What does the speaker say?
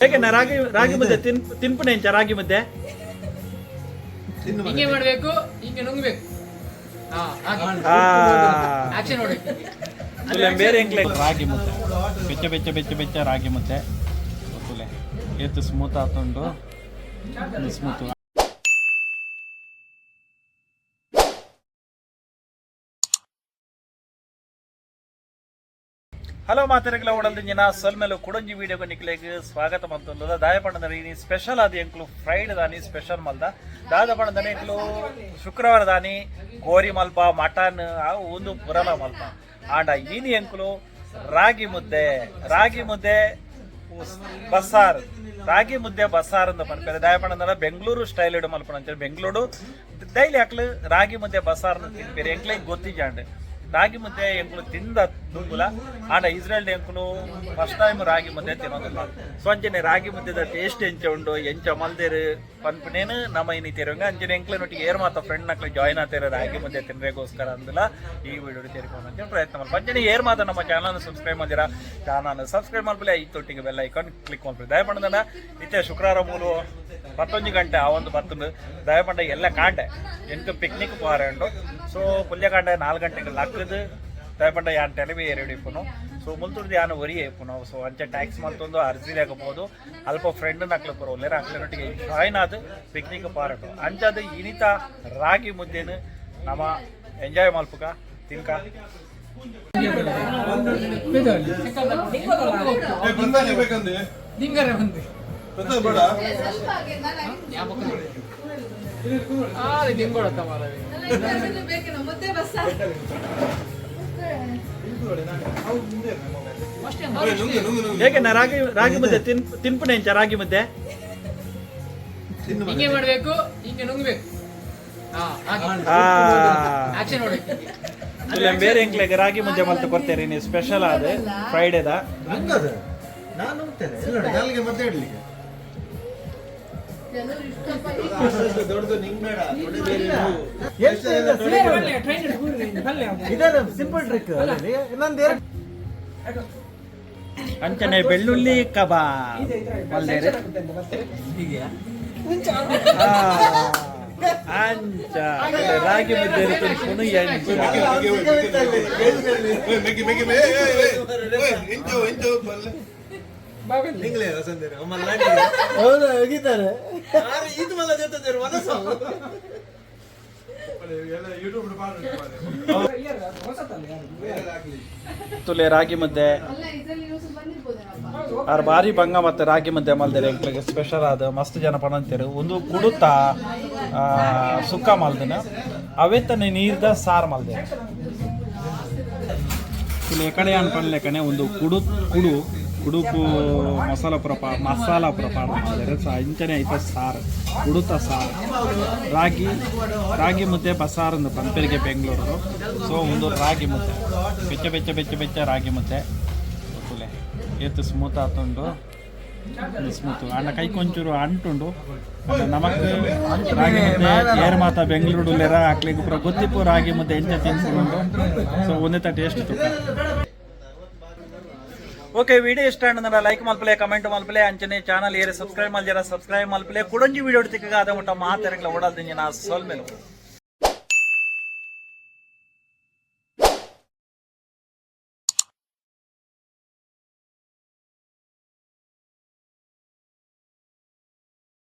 ಹೇಗೆ ನಾ ರಾಗಿ ರಾಗಿ ಮುದ್ದೆ ತಿನ್ ತಿನ್ಪುಣೆ ಇಂಚ ರಾಗಿ ಮುದ್ದೆ? ಹಿಂಗೆ ಮಾಡ್ಬೇಕು ಹಿಂಗೆ ನುಂಗ್ಬೇಕು. ಹಾ ಆ, ಆಕ್ಷನ್ ನೋಡ್ಬೇಕು ತುಲೆ ಬೇರೆ ರಾಗಿ ಮುದ್ದೆ. ಬೆಚ್ಚ ಬೆಚ್ಚ ಬೆಚ್ಚ ಬೆಚ್ಚ ರಾಗಿ ಮುದ್ದೆ. ಎತ್ತು ಏತು ಸ್ಮೂತ್ ಆತೊಂಡು. ಸ್ಮೂತ್ ಹಲೋ ಮಾತರಿಗಳ ಉಡಲ್ದಿಂಜಿನ ಸೊಲ್ಮೆಲು ಕುಡಂಜಿ ವಿಡಿಯೋಗೆ ನಿಕ್ಲೆಗ್ ಸ್ವಾಗತ ಮಂತಂದು ದಾಯಪಣ್ಣದ ಈ ಸ್ಪೆಷಲ್ ಆದ ಎಂಕ್ಲು ಫ್ರೈಡ್ ದಾನಿ ಸ್ಪೆಷಲ್ ಮಲ್ದ. ದಾದ ಪಣ್ಣದ ಎಂಕ್ಲು ಶುಕ್ರವಾರ ದಾನಿ, ಗೋರಿ ಮಲ್ಪ ಮಟನ್ ಅವು ಒಂದು ಪುರಲ ಮಲ್ಪ. ಆಂಡ ಈನಿ ಎಂಕ್ಲು ರಾಗಿ ಮುದ್ದೆ ರಾಗಿ ಮುದ್ದೆ ಬಸ್ಸಾರ್ ರಾಗಿ ಮುದ್ದೆ ಬಸ್ಸಾರ್ ಅಂತ ಪನ್ಪೇರೆ ದಾಯಪಣ್ಣದ ಬೆಂಗಳೂರು ಸ್ಟೈಲ್ ಇಡು ಮಲ್ಪಣ ಬೆಂಗಳೂರು, ಡೈಲಿ ಹಾಕ್ಲು ರಾಗಿ ಮುದ್ದೆ ಬಸ್ಸಾರ್ ಅಂತ ತಿನ್ಪೇರಿ ಎಂಕ್ಲೈ ಗೊತ್ತಿಜಾಂಡ್ ರಾಗಿ ಮುದ್ದೆ ಎಂಕುಲು ತಿಂದ ದುಂಗುಲ ಆಂಡ ಇಸ್ರೇಲ್ ಎಂಕುಲು ಫಸ್ಟ್ ಟೈಮ್ ರಾಗಿ ಮುದ್ದೆ ತಿನ್ನೋದಿಲ್ಲ ಸೊ ರಾಗಿ ಮುದ್ದೆದ ಟೇಸ್ಟ್ ಎಂಚ ಉಂಡು, ಎಂಚ ಮಲ್ದೇರು ಪನ್ಪನೇನು ನಮ್ಮ ಇನಿ ಅಂಜನೆ ಅಂಚನೆ ನೋಟಿಗೆ ಏರ್ ಮಾತ ಫ್ರೆಂಡ್ ನಕ್ಲೆ ಜಾಯ್ನ್ ಆತೇರ ರಾಗಿ ಮುದ್ದೆ ತಿನ್ನಬೇಕೋಸ್ಕರ ಅಂದಿಲ್ಲ ಈ ವಿಡಿಯೋ ತೆರಿಕೊಂಡು ಅಂತ ಪ್ರಯತ್ನ ಮಾಡಿ ಅಂಚನೆ ಏರ್ ಮಾತ ನಮ್ಮ ಚಾನಲ್ ಸಬ್ಸ್ಕ್ರೈಬ್ ಮಾಡಿರ ಚಾನಲ್ ಸಬ್ಸ್ಕ್ರೈಬ್ ಮಾಡ್ಬಿಲ್ಲ ಈ ತೊಟ್ಟಿಗೆ ಬೆಲ್ ಐಕಾನ್ ಕ್ಲಿಕ್ ಮಾಡ್ಬಿಡಿ. ದಯಪಣ್ಣದ ನಿತ್ಯ ಶುಕ್ರವಾರ ಮೂಲು. ಗಂಟೆ ಆ ಒಂದು ಬತ್ತುಂಡು ದಯಪಂಡ ಎಲ್ಲ ಕಾಂಡೆ. ಎಂಟು ಪಿಕ್ನಿಕ್ പോകാറുണ്ട് ಸೊ ಪುಲ್ಯ ಕಾಂಡೆ ನಾಲ್ಕು ಗಂಟೆಗೆ ಲಕ್ಕದು ದಯಪಂಡ ಯಾನ್ ಟೆಲಿವಿ ಎರಡು ಇಪ್ಪುನು ಸೊ ಮುಲ್ತುರ್ದು ಯಾನು ಒರಿ ಇಪ್ಪನು ಸೊ ಅಂಚೆ ಟ್ಯಾಕ್ಸ್ ಮಂತೊಂದು ಅರ್ಜಿ ಹಾಕಬಹುದು ಅಲ್ಪ ಫ್ರೆಂಡ್ ನಕ್ಲು ಬರೋ ಒಳ್ಳೆ ಅಕ್ಲನೊಟ್ಟಿಗೆ ಜಾಯ್ನ್ ಆದ ಪಿಕ್ನಿಕ್ ಪಾರಂಡು ಅಂಚದು ಇನಿತ ರಾಗಿ ಮುದ್ದೆನು ನಮ್ಮ ಎಂಜಾಯ್ ಮಲ್ಪುಗ ತಿನ್ಕ. ದಿಂಗರೆ ಬಂದು. ಹೇಗೆ ರಾಗಿ ರಾಗಿ ಮುದ್ದೆ ತಿನ್ ತಿನ್ಪುಣೆ ಇಂಚ ರಾಗಿ ಮುದ್ದೆ? ತಿನ್ನು ಹಿಂಗೆ ಮಾಡ್ಬೇಕು ಹಿಂಗೆ ನುಂಗ್ಬೇಕು. ತುಲೆ ಬೇರೆ ಹೆಂಗ್ಲೇ ರಾಗಿ ಮುದ್ದೆ ಮಲ್ತು ಕೊಡ್ತೇರಿ ನೀವು? ಸ್ಪೆಷಲ್ ಅದೇ ಫ್ರೈಡೇದ ನಾನು ಇಲ್ಲ ಮತ್ತೆ ಇಡ್ಲಿಕ್ಕೆ. ಅಂಚನೆ ಬೆಳ್ಳುಳ್ಳಿ ಕಬಾ ಮಲ್ದೇರಿ ಆ, ಅಂಚ ರಾಗಿ ಮುದ್ದೆ ಎಂಚ ಎಲ್ಲ ಯೂಟ್ಯೂಬ್ ತುಲೆ ರಾಗಿ ಮುದ್ದೆ. ಅವ್ರ ಬಾರಿ ಭಂಗ ಮತ್ತೆ ರಾಗಿ ಮುದ್ದೆ ಮಲ್ದೇರಿ ಎಂಕ್ಲಿಗೆ ಸ್ಪೆಷಲ್ ಆದ ಮಸ್ತ್ ಜನ ಪಣಂತೀರಿ. ಒಂದು ಕುಡುತ ಆ, ಸುಕ್ಕ ಮಲ್ದಿನ. ಅವೆತ್ತನೆ ನೀರ್ದ ಸಾರ್ ಮಲ್ದೆ. ತುಲೆ ಕಡೆ ಅನ್ಪಣ್ಲೆಕನೆ ಒಂದು ಕುಡು ಕುಡು. ಕುಡುಕು ಮಸಾಲ ಪ್ರಪ, ಮಸಾಲ ಪ್ರಪಾಣ ಮಾಡಿದರೆ ಸ, ಇಂಚನೆ ಐತೆ ಸಾರು, ಉಡುತ ಸಾರು. ರಾಗಿ ರಾಗಿ ಮುದ್ದೆ ಬಸಾರ್ ಅಂದು ಪಂಪೆರಿಗೆ ಬೆಂಗಳೂರು ಸೊ, ಒಂದು ರಾಗಿ ಮುದ್ದೆ. ಬೆಚ್ಚ ಬೆಚ್ಚ ಬೆಚ್ಚ ಬೆಚ್ಚ ರಾಗಿ ಮುದ್ದೆ. ಗೊತ್ತಿಲ್ಲ ಏತು ಸ್ಮೂತ್ ಆತುಂಡು ಸ್ಮೂತ್. ಅಣ್ಣ ಕೈ ಕೊಂಚೂರು ಅಂಟುಂಡು. ನಮಕ್ ರಾಗಿ ಮುದ್ದೆ ಏರ್ ಮಾತ ಬೆಂಗಳೂರು ಲೇರ ಹಾಕ್ಲಿಕ್ಕೆ ಗೊತ್ತಿಪ್ಪು ರಾಗಿ ಮುದ್ದೆ ಎಂಚ ತಿನ್ಸ್ಕೊಂಡು ಸೊ, ಒಂದೇ ತ ಟೇಸ್ಟ್ ತುಕ ಓಕೆ, ವಿಡಿಯೋ ಇಷ್ಟ ಅಂದ್ರೆ ಲೈಕ್ ಮಲ್ಪಲೆ ಕಮೆಂಟ್ ಮಲ್ಪಲೆ ಅಂಚನೆ ಚಾನಲ್ ಏರಿ ಸಬ್ಸ್ಕ್ರೈಬ್ ಮಲ್ಜರ ಸಬ್ಸ್ಕ್ರೈಬ್ ಮಲ್ಪಲೆ ಕುಡಂಜಿ ವಿಡಿಯೋ ಅದೇ ಅದ ಮುಟ್ಟ ಮಾತಾಡಲ್ಲ ಓಡಾಡ್ತೀನಿ ನಾ ಸೋಲ್ ಮೇಲೆ